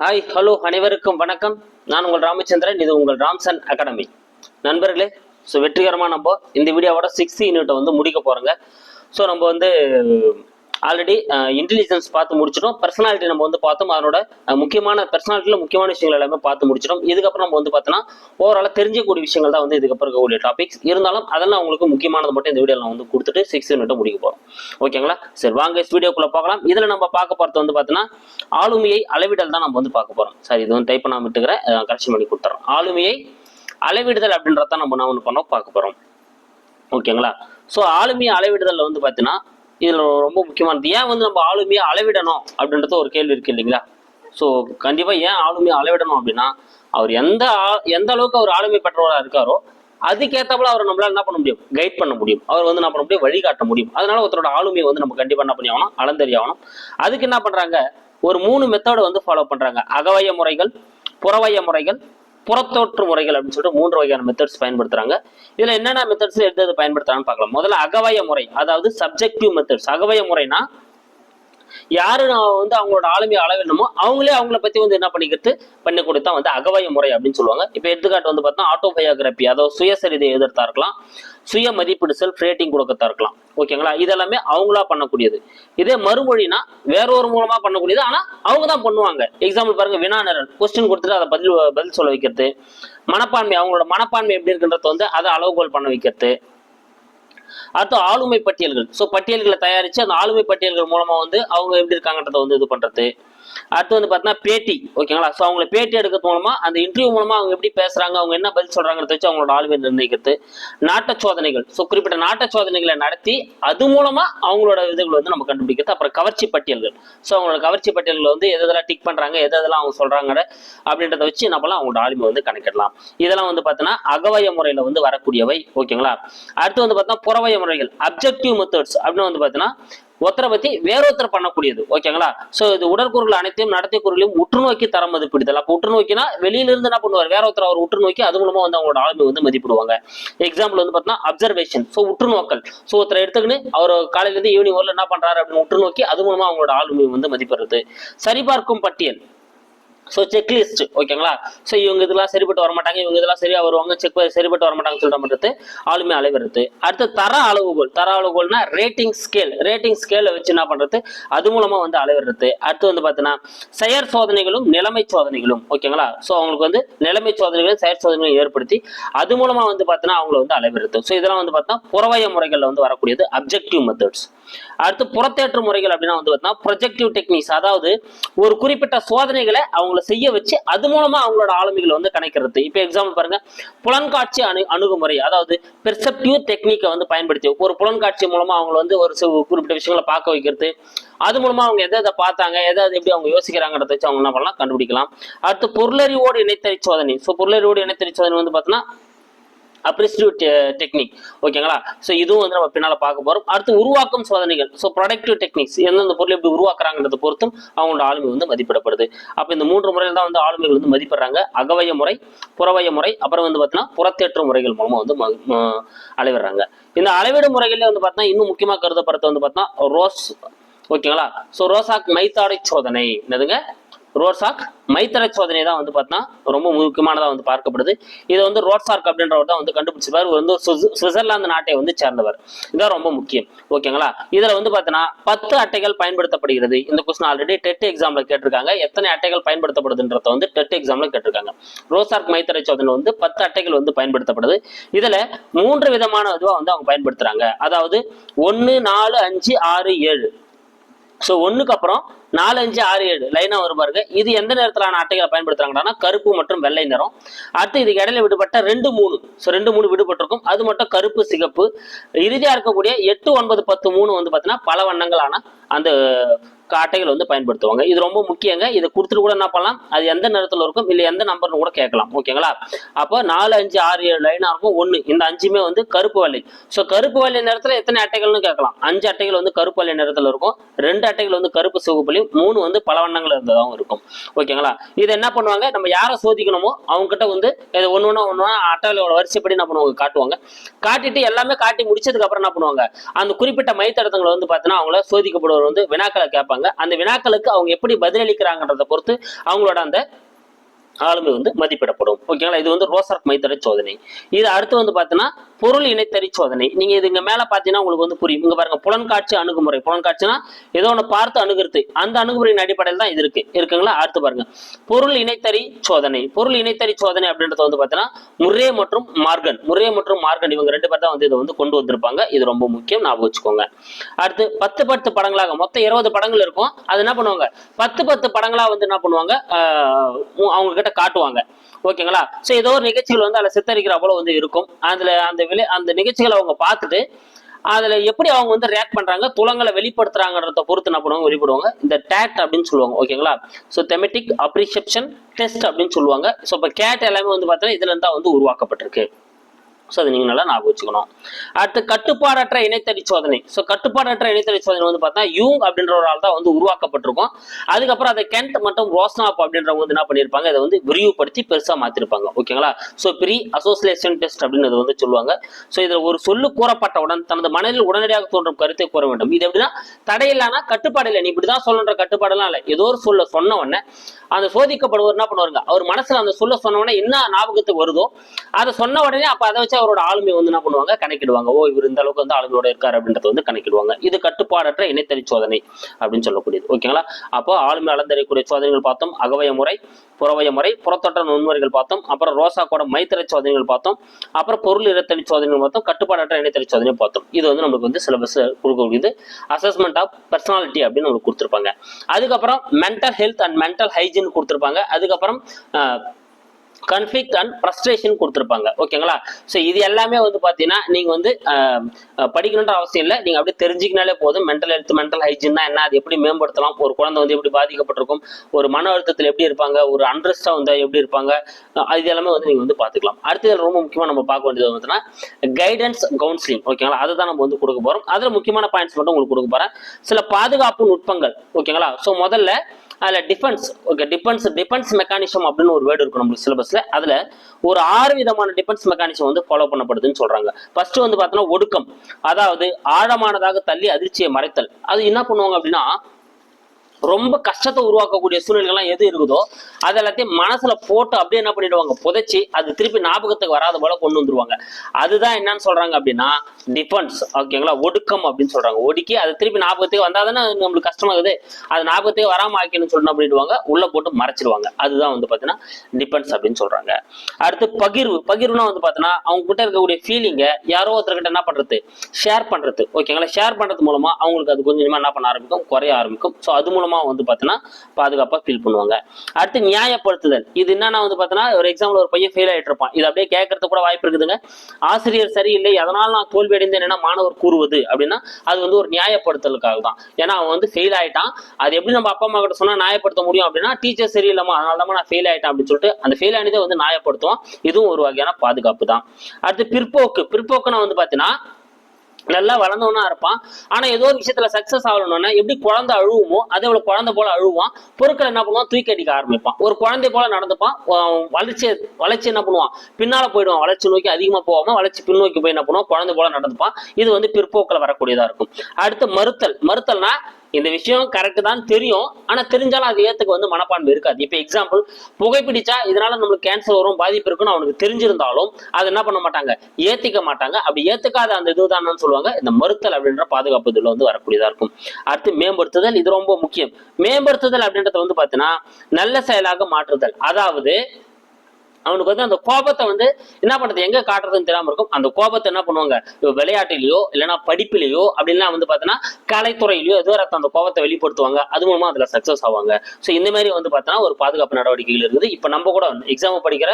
Hi hello அனைவருக்கும் வணக்கம். நான் உங்கள் ராமச்சந்திரன் இது உங்கள் ராம்சன் அகாடமி. நண்பர்களே ஸோ வெற்றிகரமாக நம்ம இந்த வீடியோவோட சிக்ஸ்த் யூனிட்டை வந்து முடிக்க போகிறோங்க ஸோ நம்ம வந்து ஆல்ரெடி இன்டெலிஜென்ஸ் uh, பார்த்து முடிச்சிடும் பர்சனாலிட்டி நம்ம வந்து பார்த்தோம். அதனோட முக்கியமான பர்சனாலிட்டியில் முக்கியமான விஷயங்கள் எல்லாமே பார்த்து முடிச்சிடும் இதுக்கப்புறம் நம்ம வந்து பார்த்தோன்னா ஓவராலாக தெரிஞ்சக்கூடிய விஷயங்கள் தான் வந்து இதுக்கப்புறம் இருக்கக்கூடிய டாபிக்ஸ் இருந்தாலும் அதெல்லாம் உங்களுக்கு முக்கியமானது மட்டும் இந்த வீடியோவில் வந்து கொடுத்துட்டு சிக்ஸ் யூனிட்டை முடிக்க போகிறோம் ஓகேங்களா சரி வாங்க வீடியோக்குள்ளே பார்க்கலாம் இதில் நம்ம பார்க்க போகிறது வந்து பார்த்தோன்னா ஆளுமையை அளவிடல் தான் நம்ம வந்து பார்க்க போகிறோம் சரி இது வந்து டைப் பண்ணாமல் விட்டுக்கிறேன். கரெக்ஷன் பண்ணி கொடுத்துறோம் ஆளுமையை அளவிடுதல் அப்படின்றத நம்ம நான் ஒன்று பண்ண பார்க்க போகிறோம் ஓகேங்களா ஸோ ஆளுமையை அளவிடுதலில் வந்து பார்த்தீங்கன்னா இதில் ரொம்ப முக்கியமானது ஏன் வந்து நம்ம ஆளுமையை அளவிடணும் அப்படின்றது ஒரு கேள்வி இருக்கு இல்லைங்களா? ஸோ கண்டிப்பாக ஏன் ஆளுமையை அளவிடணும் அப்படின்னா அவர் எந்த ஆ- எந்த அளவுக்கு அவர் ஆளுமை பெற்றவராக இருக்காரோ அதுக்கேற்றப்பல அவர் நம்மளால் என்ன பண்ண முடியும்? கைட் பண்ண முடியும். அவர் வந்து என்ன பண்ண முடியும்? வழிகாட்ட முடியும். அதனால ஒருத்தரோட ஆளுமையை வந்து நம்ம கண்டிப்பாக என்ன பண்ணி ஆகணும் அளந்தறியாகணும். அதுக்கு என்ன பண்ணுறாங்க ஒரு மூணு மெத்தடை வந்து ஃபாலோ பண்ணுறாங்க அகவய முறைகள் புறவய முறைகள் புறத்தோற்று முறைகள் அப்படின்னு சொல்லிட்டு மூன்று வகையான மெத்தட்ஸ் பயன்படுத்துறாங்க. இதுல என்னென்ன மெத்தட்ஸ் எது எது பயன்படுத்துறாங்கன்னு பார்க்கலாம். முதல்ல அகவய முறை அதாவது சப்ஜெக்டிவ் மெத்தட்ஸ் அகவய முறைனா யாரு நான் வந்து அவங்களோட ஆளுமையை அளவிடணுமோ அவங்களே அவங்கள பத்தி வந்து என்ன பண்ணிக்கிறது? பண்ணி கொடுத்தா வந்து அகவய முறை அப்படின்னு சொல்லுவாங்க. இப்போ எடுத்துக்காட்டு வந்து பார்த்தா ஆட்டோபயோகிராபி அதாவது சுயசரிதை எழுதுறதா இருக்கலாம். சுய மதிப்பீடு செல்ஃப் ரேட்டிங் கொடுக்கத்தா இருக்கலாம் ஓகேங்களா இதெல்லாமே அவங்களா பண்ணக்கூடியது. இதே மறுமொழினா வேற ஒரு மூலமா பண்ணக்கூடியது. ஆனா அவங்க தான் பண்ணுவாங்க. எக்ஸாம்பிள் பாருங்க வினாநரன் கொஸ்டின் கொடுத்துட்டு அதை பதில் பதில் சொல்ல வைக்கிறது. மனப்பான்மை அவங்களோட மனப்பான்மை எப்படி இருக்குன்றத வந்து அதை அளவுகோல் பண்ண வைக்கிறது. அடுத்து ஆளுமை பட்டியல்கள். ஸோ பட்டியல்களை தயாரித்து அந்த ஆளுமை பட்டியல்கள் மூலமா வந்து அவங்க எப்படி இருக்காங்கன்றதை வந்து இது பண்றது. அடுத்து வந்து பார்த்தீங்கன்னா பேட்டி ஓகேங்களா? ஸோ அவங்கள பேட்டி எடுக்கிறது மூலமா அந்த இன்டர்வியூ மூலமா அவங்க எப்படி பேசுறாங்க அவங்க என்ன பதில் சொல்றாங்கிறத வச்சு அவங்களோட ஆளுமை நிர்ணயிக்கிறது. நாட்ட சோதனைகள். ஸோ குறிப்பிட்ட நாட்ட சோதனைகளை நடத்தி அது மூலமா அவங்களோட இதுகள் வந்து நம்ம கண்டுபிடிக்கிறது. அப்புறம் கவர்ச்சி பட்டியல்கள். ஸோ அவங்களோட கவர்ச்சி பட்டியல்கள் வந்து எது எதெல்லாம் டிக் பண்றாங்க எது எதெல்லாம் அவங்க சொல்றாங்க அப்படின்றத வச்சு நம்மளாம் அவங்களோட ஆளுமை வந்து கணக்கிடலாம். இதெல்லாம் வந்து பார்த்தீங்கன்னா அகவய முறையில வந்து வரக்கூடியவை ஓகேங்களா? அடுத்து வந்து பார்த்தீங்கன்னா புறவய முறைகள் அப்ஜெக்டிவ் மெத்தட்ஸ் அப்படின்னு வந்து பார்த்தீங்கன்னா ஒருத்தரை பத்தி வேறொருத்தர் பண்ணக்கூடியது ஓகேங்களா சோ இது உடற்கூறுகள் அனைத்தையும் நடத்தை கூறுகளையும் உற்று நோக்கி தர மதிப்பிடுதல். அப்போ உற்று நோக்கினா வெளியில இருந்து என்ன பண்ணுவார்? வேற ஒருத்தர் அவர் உற்று நோக்கி அது மூலமா வந்து அவங்களோட ஆளுமை வந்து மதிப்பிடுவாங்க. எக்ஸாம்பிள் வந்து பார்த்தீங்கன்னா அப்சர்வேஷன் ஸோ உற்று நோக்கல் ஸோ ஒருத்தர் எடுத்துக்கின்னு அவர் காலையில இருந்து ஈவினிங் வரல என்ன பண்றாரு அப்படின்னு உற்று நோக்கி அது மூலமா அவங்களோட ஆளுமை வந்து மதிப்பிடுறது. சரிபார்க்கும் பட்டியல். ஸோ செக்லிஸ்ட் ஓகேங்களா ஸோ இவங்க இதெல்லாம் சரிப்பட்டு வர மாட்டாங்க இவங்க இதெல்லாம் சரியாக வருவாங்க செக் சரிப்பட்டு வர சொல்கிற சொல்ற ஆளுமை அளவிறது அடுத்து தர அளவுகோல். தர அளவுகோல்னா ரேட்டிங் ஸ்கேல் ரேட்டிங் ஸ்கேலை வச்சு என்ன பண்ணுறது அது மூலமாக வந்து அளவிடுறது அடுத்து வந்து பார்த்தீங்கன்னா செயற் சோதனைகளும் நிலைமை சோதனைகளும் ஓகேங்களா ஸோ அவங்களுக்கு வந்து நிலைமை சோதனைகளும் செயற் சோதனைகளும் ஏற்படுத்தி அது மூலமாக வந்து பார்த்தீங்கன்னா அவங்கள வந்து அளவிடுறது ஸோ இதெல்லாம் வந்து பார்த்தீங்கன்னா புறவய முறைகளில் வந்து வரக்கூடியது அப்ஜெக்டிவ் மெத்தட்ஸ் அடுத்து புறத்தேற்ற முறைகள் அப்படின்னா வந்து பார்த்தீங்கன்னா ப்ரொஜெக்டிவ் டெக்னிக்ஸ் அதாவது ஒரு குறிப்பிட்ட சோதனைகளை அவங்கள செய்ய வச்சு அது மூலமா அவங்களோட ஆளுமைகளை வந்து கணக்கிறது இப்போ எக்ஸாம்பிள் பாருங்க. புலன்காட்சி அணு அணுகுமுறை அதாவது பெர்செப்டிவ் டெக்னிக்கை வந்து பயன்படுத்தி ஒரு புலன்காட்சி மூலமா அவங்கள வந்து ஒரு குறிப்பிட்ட விஷயங்களை பார்க்க வைக்கிறது. அது மூலமா அவங்க எதை எதை பார்த்தாங்க எதை எதை எப்படி அவங்க யோசிக்கிறாங்கிறத வச்சு அவங்க என்ன பண்ணலாம் கண்டுபிடிக்கலாம். அடுத்து பொருளறிவோடு இணைத்தறி சோதனை. ஸோ பொருளறிவோடு இணைத்தறி சோதனை வந்து பார்த்தீங்கன்னா அப்ரிசிட்டிவ் டெக்னிக் ஓகேங்களா ஸோ இதுவும் வந்து நம்ம பின்னால் பார்க்க போகிறோம் அடுத்து உருவாக்கும் சோதனைகள். ஸோ ப்ரொடக்டிவ் டெக்னிக்ஸ் எந்தெந்த பொருள் எப்படி உருவாக்குறாங்கிறத பொறுத்தும் அவங்களோட ஆளுமை வந்து மதிப்பிடப்படுது. அப்போ இந்த மூன்று முறையில் தான் வந்து ஆளுமைகள் வந்து மதிப்பிடுறாங்க. அகவய முறை புறவய முறை அப்புறம் வந்து பார்த்தீங்கன்னா புறத்தேற்ற முறைகள் மூலமாக வந்து அளவிடுறாங்க. இந்த அளவீடு முறைகளில் வந்து பார்த்தீங்கன்னா இன்னும் முக்கியமாக கருதப்படுறது வந்து பார்த்தீங்கன்னா ரோஸ் ஓகேங்களா? ஸோ ரோசாக் மைத்தாடை சோதனை. என்னதுங்க? ரோட்சாக் மைத்தர சோதனை தான் வந்து பார்த்தீங்கன்னா ரொம்ப முக்கியமானதாக வந்து பார்க்கப்படுது. இதை வந்து ரோட்சார்க் அப்படின்றவர் தான் வந்து கண்டுபிடிச்சிருப்பார். இவர் வந்து சுவிட்சர்லாந்து நாட்டை வந்து சேர்ந்தவர். இதான் ரொம்ப முக்கியம். ஓகேங்களா? இதில் வந்து பார்த்தீங்கன்னா பத்து அட்டைகள் பயன்படுத்தப்படுகிறது. இந்த கொஸ்டின் ஆல்ரெடி டெட் எக்ஸாமில் கேட்டிருக்காங்க. எத்தனை அட்டைகள் பயன்படுத்தப்படுதுன்றத வந்து டெட் எக்ஸாம்ல கேட்டிருக்காங்க. ரோசார்க் மைத்தரை சோதனை வந்து பத்து அட்டைகள் வந்து பயன்படுத்தப்படுது. இதில் மூன்று விதமான இதுவாக வந்து அவங்க பயன்படுத்துகிறாங்க அதாவது ஒன்று நாலு அஞ்சு ஆறு ஏழு. ஸோ ஒன்றுக்கு அப்புறம் நாலு அஞ்சு ஆறு ஏழு லைனா வரும் பாருங்க. இது எந்த நேரத்திலான அட்டைகளை பயன்படுத்துறாங்கன்னா கருப்பு மற்றும் வெள்ளை நிறம். அடுத்து இதுக்கு இடையில விடுபட்ட ரெண்டு மூணு. ஸோ ரெண்டு மூணு விடுபட்டிருக்கும். அது மட்டும் கருப்பு சிகப்பு. இறுதியா இருக்கக்கூடிய எட்டு ஒன்பது பத்து மூணு வந்து பார்த்தீங்கன்னா பல வண்ணங்களான அந்த காட்டைகள் அட்டைகள் வந்து பயன்படுத்துவாங்க. இது ரொம்ப முக்கியங்க. இதை கொடுத்துட்டு கூட என்ன பண்ணலாம்? அது எந்த நேரத்தில் இருக்கும்? இல்லை எந்த நம்பர்னு கூட கேட்கலாம். ஓகேங்களா? அப்போ நாலு அஞ்சு ஆறு ஏழு லைனாக இருக்கும். ஒன்று இந்த அஞ்சுமே வந்து கருப்பு வலை ஸோ கருப்பு வலை நேரத்தில் எத்தனை அட்டைகள்னு கேட்கலாம். அஞ்சு அட்டைகள் வந்து கருப்பு வலை நேரத்தில் இருக்கும். ரெண்டு அட்டைகள் வந்து கருப்பு சிவப்புலையும் மூணு வந்து பல வண்ணங்கள் இருந்ததாகவும் இருக்கும். ஓகேங்களா? இதை என்ன பண்ணுவாங்க? நம்ம யாரை சோதிக்கணுமோ அவங்ககிட்ட வந்து இது ஒன்று ஒன்று ஒன்று அட்டைகளோட வரிசைப்படி என்ன பண்ணுவாங்க? காட்டுவாங்க. காட்டிட்டு எல்லாமே காட்டி முடிச்சதுக்கு அப்புறம் என்ன பண்ணுவாங்க? அந்த குறிப்பிட்ட மைத்தடத்தங்களை வந்து பார்த்தீங்கன்னா அவங்கள சோதிக்கப்படுவர் வந்து வினாக்களை கேட்பாங்க. கொடுப்பாங்க அந்த வினாக்களுக்கு அவங்க எப்படி பதிலளிக்கிறாங்கன்றத பொறுத்து அவங்களோட அந்த ஆளுமை வந்து மதிப்பிடப்படும். ஓகேங்களா? இது வந்து ரோசர்க் மைத்தரை சோதனை. இது அடுத்து வந்து பார்த்தீங்கன்னா பொருள் இணைத்தறி சோதனை. நீங்க இது இங்க மேல பாத்தீங்கன்னா உங்களுக்கு வந்து புரியும். இங்க பாருங்க புலன்காட்சி அணுகுமுறை. புலன்காட்சினா ஏதோ ஒன்று பார்த்து அணுகிறது. அந்த அணுகுமுறையின் அடிப்படையில் தான் இது இருக்கு. இருக்குங்களா? அடுத்து பாருங்க. பொருள் இணைத்தறி சோதனை. பொருள் இணைத்தறி சோதனை அப்படின்றது வந்து பாத்தீங்கன்னா முரே மற்றும் மார்கன். முரே மற்றும் மார்கன் இவங்க ரெண்டு பேர் தான் வந்து இதை வந்து கொண்டு வந்திருப்பாங்க. இது ரொம்ப முக்கியம். ஞாபகம் வச்சுக்கோங்க. அடுத்து பத்து பத்து படங்களாக. மொத்தம் இருபது படங்கள் இருக்கும். அது என்ன பண்ணுவாங்க? பத்து பத்து படங்களா வந்து என்ன பண்ணுவாங்க? ஆஹ் அவங்க கிட்ட காட்டுவாங்க. ஓகேங்களா? சோ ஏதோ ஒரு நிகழ்ச்சிகள் வந்து அதில் சித்தரிக்கிற போல வந்து இருக்கும். அதுல அந்த விலை அந்த நிகழ்ச்சிகளை அவங்க பார்த்துட்டு அதுல எப்படி அவங்க வந்து ரியாக்ட் பண்றாங்க துளங்களை வெளிப்படுத்துறாங்கன்றத பொறுத்து என்ன பண்ணுவாங்க வெளிப்படுவாங்க. இந்த டேட் அப்படின்னு சொல்லுவாங்க ஓகேங்களா ஸோ தெமெட்டிக் அப்ரிசெப்ஷன் டெஸ்ட் அப்படின்னு சொல்லுவாங்க. ஸோ இப்போ கேட் எல்லாமே வந்து பார்த்தீங்கன்னா இதுல இருந்தா வந்து உருவாக்கப்பட்டிருக்கு. ஸோ அதை நீங்கள் நல்லா ஞாபகம் வச்சுக்கணும். அடுத்து கட்டுப்பாடற்ற இணைத்தடி சோதனை. ஸோ கட்டுப்பாடற்ற இணைத்தடி சோதனை வந்து பார்த்தா யூங் அப்படின்ற ஒரு ஆள் தான் வந்து உருவாக்கப்பட்டிருக்கும். அதுக்கப்புறம் அதை கென்ட் மற்றும் ரோஸ்னாப் அப்படின்றவங்க வந்து என்ன பண்ணியிருப்பாங்க? இதை வந்து விரிவுபடுத்தி பெருசாக மாற்றிருப்பாங்க ஓகேங்களா? ஸோ ப்ரீ அசோசியேஷன் டெஸ்ட் அப்படின்னு வந்து சொல்லுவாங்க. ஸோ இதில் ஒரு சொல்லு கூறப்பட்டவுடன் தனது மனதில் உடனடியாக தோன்றும் கருத்தை கூற வேண்டும். இது எப்படின்னா தடையில்லாம கட்டுப்பாடு இல்லை. நீ இப்படிதான் சொல்லணுன்ற கட்டுப்பாடெல்லாம் இல்லை. ஏதோ ஒரு சொல்ல சொன்ன உடனே அந்த சோதிக்கப்படுவர் என்ன பண்ணுவாருங்க? அவர் மனசுல அந்த சொல்ல சொன்ன உடனே என்ன ஞாபகத்துக்கு வருதோ அதை சொன்ன உடனே அப்ப அதை வச்சு அவரோட ஆளுமை வந்து என்ன பண்ணுவாங்க? கணக்கிடுவாங்க. ஓ இவர் இந்த அளவுக்கு வந்து ஆளுமையோட இருக்காரு அப்படின்றத வந்து கணக்கிடுவாங்க. இது கட்டுப்பாடற்ற இணைத்தறி சோதனை அப்படின்னு சொல்லக்கூடியது. ஓகேங்களா அப்போ ஆளுமை அளந்தறியக்கூடிய சோதனைகள் பார்த்தோம். அகவய முறை புறவய முறை புறத்தொற்ற நுண்முறைகள் பார்த்தோம். அப்புறம் ரோசா கூட மைத்திரை சோதனைகள் பார்த்தோம். அப்புறம் பொருள் இனத்தறி சோதனைகள் பார்த்தோம். கட்டுப்பாடற்ற இணைத்தறி சோதனை பார்த்தோம். இது வந்து நமக்கு வந்து சிலபஸ் கொடுக்கக்கூடியது. அசஸ்மெண்ட் ஆஃப் பர்சனாலிட்டி அப்படின்னு நம்மளுக்கு கொடுத்துருப்பாங்க. அதுக்கப்புறம் mental health and mental hygiene கொடுத்துருப்பாங்க. அதுக்கப்புறம் கன்ஃப்ளிக்ட் அண்ட் ஃப்ரஸ்ட்ரேஷன் கொடுத்துருப்பாங்க. ஓகேங்களா ஸோ இது எல்லாமே வந்து பார்த்தீங்கன்னா நீங்கள் வந்து படிக்கணுன்ற அவசியம் இல்லை. நீங்கள் அப்படியே தெரிஞ்சிக்கினாலே போதும். மென்டல் ஹெல்த் மென்டல் ஹைஜீன்னா என்ன அது எப்படி மேம்படுத்தலாம்? ஒரு குழந்தை வந்து எப்படி பாதிக்கப்பட்டிருக்கும்? ஒரு மன அழுத்தத்தில் எப்படி இருப்பாங்க? ஒரு அண்ட்ரஸ்டாக வந்து எப்படி இருப்பாங்க? அது எல்லாமே வந்து நீங்கள் வந்து பார்த்துக்கலாம் அடுத்தது ரொம்ப முக்கியமாக நம்ம பார்க்க வேண்டியது வந்துன்னா கைடன்ஸ் கவுன்சிலிங் ஓகேங்களா அதை தான் நம்ம வந்து கொடுக்க போகிறோம் அதில் முக்கியமான பாயிண்ட்ஸ் மட்டும் உங்களுக்கு கொடுக்க போகிறேன் சில பாதுகாப்பு நுட்பங்கள். ஓகேங்களா ஸோ முதல்ல அதில் defence okay defence defence mechanism அப்படின்னு ஒரு வேர்டு இருக்கும் நம்மளுக்கு சிலபஸில் அதில் ஒரு ஆறு விதமான டிஃபென்ஸ் மெக்கானிசம் வந்து ஃபாலோ பண்ணப்படுதுன்னு சொல்கிறாங்க ஃபர்ஸ்ட் வந்து பார்த்தோன்னா ஒடுக்கம். அதாவது ஆழமானதாக தள்ளி அதிர்ச்சியை மறைத்தல். அது என்ன பண்ணுவாங்க அப்படின்னா ரொம்ப கஷ்டத்தை உருவாக்கக்கூடிய சூழ்நிலைகள்லாம் எது இருக்குதோ அது எல்லாத்தையும் மனசுல போட்டு அப்படியே என்ன பண்ணிடுவாங்க? புதைச்சி அது திருப்பி ஞாபகத்துக்கு வராத போல கொண்டு வந்துருவாங்க. அதுதான் என்னன்னு சொல்றாங்க அப்படின்னா டிஃபன்ஸ் ஓகேங்களா ஒடுக்கம் அப்படின்னு சொல்றாங்க. ஒடுக்கி அது திருப்பி ஞாபகத்துக்கு வந்தா தானே நம்மளுக்கு கஷ்டமாகுது அது ஞாபகத்துக்கு வராம ஆக்கணும்னு சொல்லணும் அப்படிடுவாங்க உள்ள போட்டு மறைச்சிடுவாங்க. அதுதான் வந்து பாத்தீங்கன்னா டிஃபென்ஸ் அப்படின்னு சொல்றாங்க. அடுத்து பகிர்வு. பகிர்வுனா வந்து பாத்தீங்கன்னா அவங்க கிட்ட இருக்கக்கூடிய ஃபீலிங்கை யாரோ ஒருத்தர்கிட்ட என்ன பண்றது? ஷேர் பண்றது. ஓகேங்களா ஷேர் பண்றது மூலமா அவங்களுக்கு அது கொஞ்சம் கொஞ்சமா என்ன பண்ண ஆரம்பிக்கும்? குறைய ஆரம்பிக்கும். ஸோ அது மூலமா வந்து பாத்தீங்கன்னா பாதுகாப்பா ஃபீல் பண்ணுவாங்க. அடுத்து நியாயப்படுத்துதல். இது என்னன்னா வந்து பாத்தீங்கன்னா ஒரு எக்ஸாம்பிள் ஒரு பையன் ஃபெயில் ஆயிட்டு இருப்பான். இது அப்படியே கேட்கறது கூட வாய்ப்பு இருக்குதுங்க. ஆசிரியர் சரியில்லை அதனால நான் தோல்வி அடைந்தேன் என்ன மாணவர் கூறுவது அப்படின்னா அது வந்து ஒரு நியாயப்படுத்தலுக்காக தான் ஏன்னா அவன் வந்து ஃபெயில் ஆயிட்டான். அது எப்படி நம்ம அப்பா அம்மா கிட்ட சொன்னா நியாயப்படுத்த முடியும் அப்படின்னா டீச்சர் சரியில்லைமா அதனால தான் நான் ஃபெயில் ஆயிட்டேன் அப்படின்னு சொல்லிட்டு அந்த ஃபெயில் ஆனதை வந்து நியாயப்படுத்துவான். இதுவும் ஒரு வகையான பாதுகாப்பு தான் அடுத்து பிற்போக்கு. பிற்போக்குன்னா வந்து பாத்தீங்கன்னா நல்லா வளர்ந்தவனா இருப்பான். ஆனா ஏதோ ஒரு விஷயத்துல சக்சஸ் ஆகணும்னா எப்படி குழந்தை அழுவுமோ அதே போல குழந்தை போல அழுவான். பொருட்களை என்ன பண்ணுவான்? தூக்கி அடிக்க ஆரம்பிப்பான். ஒரு குழந்தை போல நடந்துப்பான். வளர்ச்சி வளர்ச்சி என்ன பண்ணுவான்? பின்னால போயிடுவான். வளர்ச்சி நோக்கி அதிகமா போகாம வளர்ச்சி பின்னோக்கி போய் என்ன பண்ணுவான்? குழந்தை போல நடந்துப்பான். இது வந்து பிற்போக்கில் வரக்கூடியதா இருக்கும். அடுத்து மறுத்தல். மறுத்தல்னா இந்த விஷயம் கரெக்ட் தான் தெரியும். ஆனா தெரிஞ்சாலும் அது ஏத்துக்க வந்து மனப்பான்மை இருக்காது. இப்ப எக்ஸாம்பிள் புகைப்பிடிச்சா இதனால நம்மளுக்கு கேன்சர் வரும் பாதிப்பு இருக்குன்னு அவனுக்கு தெரிஞ்சிருந்தாலும் அது என்ன பண்ண மாட்டாங்க? ஏத்துக்க மாட்டாங்க. அப்படி ஏத்துக்காத அந்த இதுதான்னு சொல்லுவாங்க. இந்த மறுத்தல் அப்படின்ற பாதுகாப்பு இதில் வந்து வரக்கூடியதா இருக்கும். அடுத்து மேம்படுத்துதல் இது ரொம்ப முக்கியம். மேம்படுத்துதல் அப்படின்றது வந்து பாத்தீங்கன்னா நல்ல செயலாக மாற்றுதல். அதாவது அவனுக்கு வந்து அந்த கோபத்தை வந்து என்ன பண்றது? எங்க காட்டுறதுன்னு தெரியாம இருக்கும். அந்த கோபத்தை என்ன பண்ணுவாங்க? விளையாட்டிலையோ விளையாட்டிலேயோ இல்லைன்னா படிப்பிலேயோ அப்படின்லாம் வந்து பாத்தீங்கன்னா கலைத்துறையிலயோ ஏதோ அந்த கோபத்தை வெளிப்படுத்துவாங்க. அது மூலமா அதுல சக்சஸ் ஆவாங்க. ஸோ இந்த மாதிரி வந்து பாத்தீங்கன்னா ஒரு பாதுகாப்பு நடவடிக்கைகள் இருக்குது. இப்போ நம்ம கூட எக்ஸாம் படிக்கிற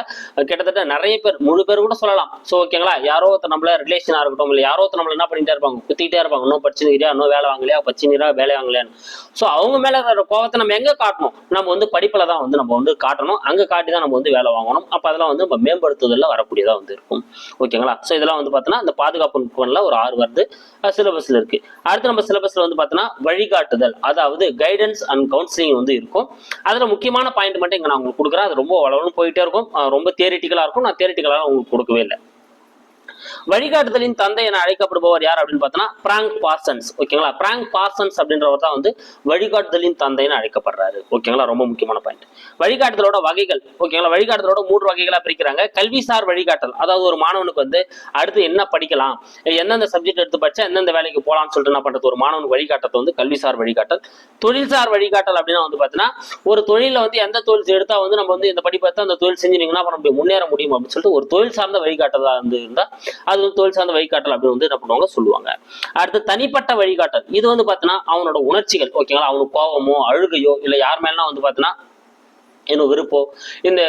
கிட்டத்தட்ட நிறைய பேர் முழு பேர் கூட சொல்லலாம். ஸோ ஓகேங்களா? யாரோ ஒருத்தர் நம்மள ரிலேஷனா இருக்கட்டும் இல்லை யாரோ ஒருத்தர் நம்மள என்ன பண்ணிட்டே இருப்பாங்க? குத்திக்கிட்டே இருப்பாங்க. இன்னும் படிச்சுக்கிறீயா? இன்னும் வேலை வாங்கலையா? பச்சினீரா வேலை வாங்கலையான்னு. ஸோ அவங்க மேல கோபத்தை நம்ம எங்க காட்டணும்? நம்ம வந்து படிப்புல தான் வந்து நம்ம வந்து காட்டணும். அங்க காட்டி தான் நம்ம வந்து வேலை வாங்கணும். அப்போ அதெல்லாம் வந்து நம்ம மேம்படுத்துதலில் வரக்கூடியதாக வந்து இருக்கும். ஓகேங்களா? ஸோ இதெல்லாம் வந்து பார்த்தோன்னா அந்த பாதுகாப்பு நுட்பங்களில் ஒரு ஆறு வருது. சிலபஸில் இருக்கு. அடுத்து நம்ம சிலபஸில் வந்து பார்த்தோன்னா வழிகாட்டுதல் அதாவது கைடன்ஸ் அண்ட் கவுன்சிலிங் வந்து இருக்கும். அதில் முக்கியமான பாயிண்ட் மட்டும் இங்கே நான் உங்களுக்கு கொடுக்குறேன். அது ரொம்ப வளவலும் போயிட்டே இருக்கும். ரொம்ப தியரிட்டிக்கலாக இருக்கும். நான் தியரிட்டிக்கலாக உங்களுக்கு கொடுக்கவே இல்லை. வழிகாட்டுதலின் தந்தை என அழைக்கப்படுபவர் யார் அப்படின்னு பார்த்தோன்னா பிராங்க் பார்சன்ஸ். ஓகேங்களா? பிராங்க் பார்சன்ஸ் அப்படின்றவர் தான் வந்து வழிகாட்டுதலின் தந்தைன்னு அழைக்கப்படுறாரு. ஓகேங்களா? ரொம்ப முக்கியமான பாயிண்ட் வழிகாட்டுதலோட வகைகள். ஓகேங்களா? வழிகாட்டுதலோட மூன்று வகைகளா பிரிக்கிறாங்க. கல்விசார் வழிகாட்டல் அதாவது ஒரு மாணவனுக்கு வந்து அடுத்து என்ன படிக்கலாம் எந்தெந்த சப்ஜெக்ட் எடுத்து படிச்சா எந்தெந்த வேலைக்கு போகலாம்னு சொல்லிட்டு என்ன பண்றது? ஒரு மாணவனுக்கு வழிகாட்டத்தை வந்து கல்விசார் வழிகாட்டல் தொழில்சார் வழிகாட்டல் அப்படின்னா வந்து பார்த்தீங்கன்னா ஒரு தொழில வந்து எந்த தொழில் எடுத்தா வந்து நம்ம வந்து இந்த படிப்பு அந்த தொழில் செஞ்சிருந்தீங்கன்னா அப்ப நம்ம முன்னேற முடியும் அப்படின்னு சொல்லிட்டு ஒரு தொழில் சார்ந்த வழிகாட்டலா இருந்து இருந்தா அது வந்து தொழில் சார்ந்த வழிகாட்டல் அப்படின்னு வந்து என்ன பண்ணுவாங்க சொல்லுவாங்க. அடுத்து தனிப்பட்ட வழிகாட்டல். இது வந்து பார்த்தீங்கன்னா அவனோட உணர்ச்சிகள். ஓகேங்களா? அவனுக்கு கோவமோ அழுகையோ இல்லை யார் மேலாம் வந்து பார்த்தீங்கன்னா இன்னும் விருப்பம்? இந்த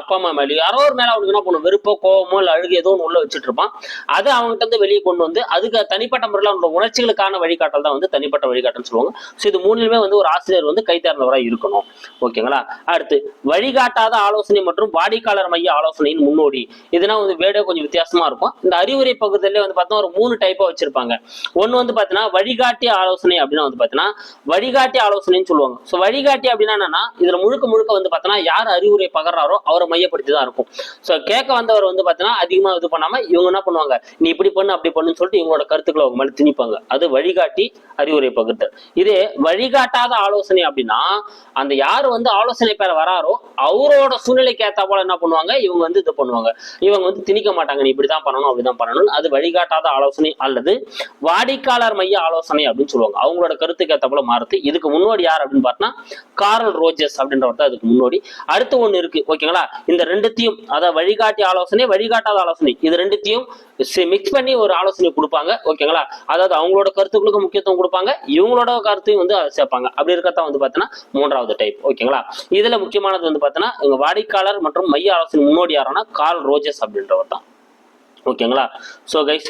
அப்பா அம்மா மேலே யாரோ ஒரு மேல அவனுக்கு என்ன பண்ணும்? விருப்பம் கோவமோ இல்லை அழுகு ஏதோ ஒன்று உள்ள வச்சுட்டு இருப்பான். அதை அவங்ககிட்ட இருந்து வெளியே கொண்டு வந்து அதுக்கு தனிப்பட்ட முறையில் அவனோட உணர்ச்சிகளுக்கான வழிகாட்டல் தான் வந்து தனிப்பட்ட வழிகாட்டல்னு சொல்லுவாங்க. ஸோ இது மூணுலுமே வந்து ஒரு ஆசிரியர் வந்து கை தேர்ந்தவராக இருக்கணும். ஓகேங்களா? அடுத்து வழிகாட்டாத ஆலோசனை மற்றும் வாடிக்கையாளர் மைய ஆலோசனையின் முன்னோடி. இதுனா வந்து வேடே கொஞ்சம் வித்தியாசமா இருக்கும். இந்த அறிவுரை பகுதியிலே வந்து பார்த்தா ஒரு மூணு டைப்பா வச்சிருப்பாங்க. ஒன்று வந்து பார்த்தீங்கன்னா வழிகாட்டி ஆலோசனை அப்படின்னா வந்து பார்த்தீங்கன்னா வழிகாட்டி ஆலோசனைன்னு சொல்லுவாங்க. ஸோ வழிகாட்டி அப்படின்னா என்னன்னா இதுல முழுக்க முழுக்க முழுக்க வந்து பார்த்தோன்னா யார் அறிவுரை பகர்றாரோ அவரை மையப்படுத்தி தான் இருக்கும். ஸோ கேட்க வந்தவர் வந்து பார்த்தீங்கன்னா அதிகமாக இது பண்ணாமல் இவங்க என்ன பண்ணுவாங்க? நீ இப்படி பண்ணு அப்படி பண்ணுன்னு சொல்லிட்டு இவங்களோட கருத்துக்களை அவங்க மேலே திணிப்பாங்க. அது வழிகாட்டி அறிவுரை பகிர்தல். இதே வழிகாட்டாத ஆலோசனை அப்படின்னா அந்த யார் வந்து ஆலோசனை பெற வராரோ அவரோட சூழ்நிலைக்கு ஏற்ற போல என்ன பண்ணுவாங்க? இவங்க வந்து இது பண்ணுவாங்க. இவங்க வந்து திணிக்க மாட்டாங்க. நீ இப்படி தான் பண்ணணும் அப்படி தான் பண்ணணும் அது வழிகாட்டாத ஆலோசனை அல்லது வாடிக்கையாளர் மைய ஆலோசனை அப்படின்னு சொல்லுவாங்க. அவங்களோட கருத்துக்கு ஏற்ற போல மாறுது இதுக்கு முன்னோடி யார் அப்படின்னு பார்த்தா கார்ல் ரோஜஸ் அப்படின்ற தான் அதுக்கு முன்னோடி. அடுத்து ஒன்று இருக்கு. ஓகேங்களா இந்த ரெண்டுத்தையும் அதாவது வழிகாட்டி ஆலோசனை வழிகாட்டாத ஆலோசனை. இது ரெண்டுத்தையும் மிக்ஸ் பண்ணி ஒரு ஆலோசனை கொடுப்பாங்க. ஓகேங்களா அதாவது அவங்களோட கருத்துக்களுக்கு முக்கியத்துவம் கொடுப்பாங்க. இவங்களோட கருத்தையும் வந்து அதை சேர்ப்பாங்க. அப்படி இருக்கத்தான் வந்து பார்த்தீங்கன்னா மூன்றாவது டைப் ஓகேங்களா இதுல முக்கியமானது வந்து பார்த்தீங்கன்னா வாடிக்கையாளர் மற்றும் மைய ஆலோசனை முன்னோடி யாருன்னா கால் ரோஜஸ் அப்படின்றவர் தான் ஓகேங்களா ஸோ கைஸ்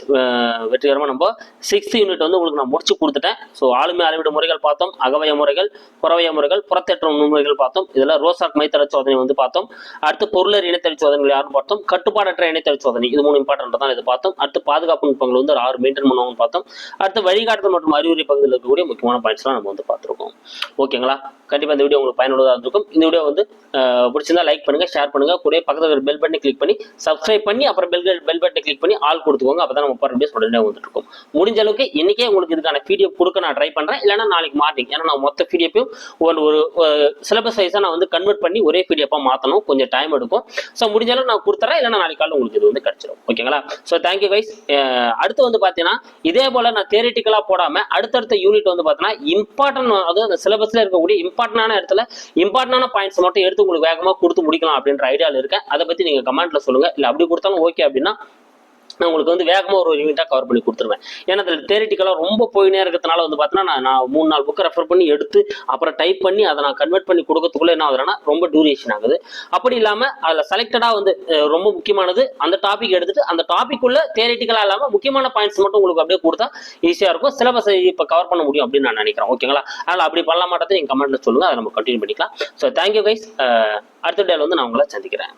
வெற்றிகரமாக நம்ம சிக்ஸ்த் யூனிட் வந்து உங்களுக்கு நான் முடிச்சு கொடுத்துட்டேன். ஸோ ஆளுமை அளவீடு முறைகள் பார்த்தோம் அகவய முறைகள் புறவய முறைகள் புறத்தேற்ற முறைகள் பார்த்தோம். இதெல்லாம் ரோசாக் மைத்தள சோதனை வந்து பார்த்தோம். அடுத்து பொருளர் இணைத்தறி சோதனைகள் யாரும் பார்த்தோம். கட்டுப்பாடற்ற இணைத்தறி சோதனை இது மூணு இம்பார்ட்டன்ட் தான் இது பார்த்தோம். அடுத்து பாதுகாப்பு நுட்பங்கள் வந்து ஒரு ஆறு மெயின்டைன் பண்ணுவாங்கன்னு பார்த்தோம். அடுத்து வழிகாட்டுதல் மற்றும் அறிவுரை பகுதியில் இருக்கக்கூடிய முக்கியமான பாயிண்ட்ஸ்லாம் நம்ம வந்து பார்த்துருக்கோம். ஓகேங்களா கண்டிப்பாக இந்த வீடியோ உங்களுக்கு பயனுள்ளதாக இருந்திருக்கும். இந்த வீடியோ வந்து பிடிச்சிருந்தா லைக் பண்ணுங்கள் ஷேர் பண்ணுங்கள் கூட பக்கத்தில் பெல் பட்டனை கிளிக் பண்ணி சப்ஸ்கிரைப் பண்ணி அப்புறம் பெல் பெல் பட்டனை கிளிக் பண்ணி ஆள் கொடுத்துக்கோங்க. அப்போ தான் நம்ம போகிற உடனே வந்துட்டு இருக்கும் முடிஞ்ச அளவுக்கு இன்னைக்கே உங்களுக்கு இதுக்கான பிடிஎஃப் கொடுக்க நான் ட்ரை பண்ணுறேன் இல்லைன்னா நாளைக்கு மார்னிங். ஏன்னா நான் மொத்த பிடிஎஃபையும் ஒரு ஒரு சிலபஸ் வைஸாக நான் வந்து கன்வெர்ட் பண்ணி ஒரே பிடிஎஃபாக மாற்றணும் கொஞ்சம் டைம் எடுக்கும். ஸோ முடிஞ்ச அளவுக்கு நான் கொடுத்துறேன். இல்லைன்னா நாளைக்கு காலையில் உங்களுக்கு இது வந்து கிடச்சிடும் ஓகேங்களா ஸோ தேங்க்யூ கைஸ் அடுத்து வந்து பார்த்தீங்கன்னா இதே போல் நான் தேரிட்டிக்கலாக போடாமல் அடுத்தடுத்த யூனிட் வந்து பார்த்தீங்கன்னா இம்பார்ட்டன்ட் அதாவது அந்த சிலபஸில் இருக்கக்கூடிய இம்பார்ட்டண்டான இடத்துல இம்பார்ட்டண்டான பாயிண்ட்ஸ் மட்டும் எடுத்து உங்களுக்கு வேகமாக கொடுத்து முடிக்கலாம் அப்படின்ற ஐடியாவில் இருக்கேன். அதை பற்றி நீங்கள் கமெண்ட்ல சொல்லுங்கள் இல்லை அப்படி கொடுத்தாலும் ஓகே அப்படின்னா நான் உங்களுக்கு வந்து வேகமாக ஒரு யூனிட்டாக கவர் பண்ணி கொடுத்துருவேன். ஏன்னா அதில் தேரிட்டிக்கலாக ரொம்ப போயினே இருக்கிறதுனால வந்து பார்த்தீங்கன்னா நான் நான் மூணு நாலு புக்கை ரெஃபர் பண்ணி எடுத்து அப்புறம் டைப் பண்ணி அதை நான் கன்வெர்ட் பண்ணி கொடுக்கறதுக்குள்ள என்ன ஆகுதுன்னா ரொம்ப டூரேஷன் ஆகுது. அப்படி இல்லாமல் அதில் செலக்டடாக வந்து ரொம்ப முக்கியமானது அந்த டாபிக் எடுத்துட்டு அந்த டாபிக் உள்ள தேரிட்டிக்கலாக இல்லாமல் முக்கியமான பாயிண்ட்ஸ் மட்டும் உங்களுக்கு அப்படியே கொடுத்தா ஈஸியாக இருக்கும். சிலபஸ் இப்போ கவர் பண்ண முடியும் அப்படின்னு நான் நினைக்கிறேன். ஓகேங்களா அதனால் அப்படி பண்ண மாட்டதை நீங்கள் சொல்லுங்கள் அதை நம்ம கண்டினியூ பண்ணிக்கலாம். ஸோ தேங்க்யூ கைஸ் அடுத்த டேல வந்து நான் உங்களை சந்திக்கிறேன்.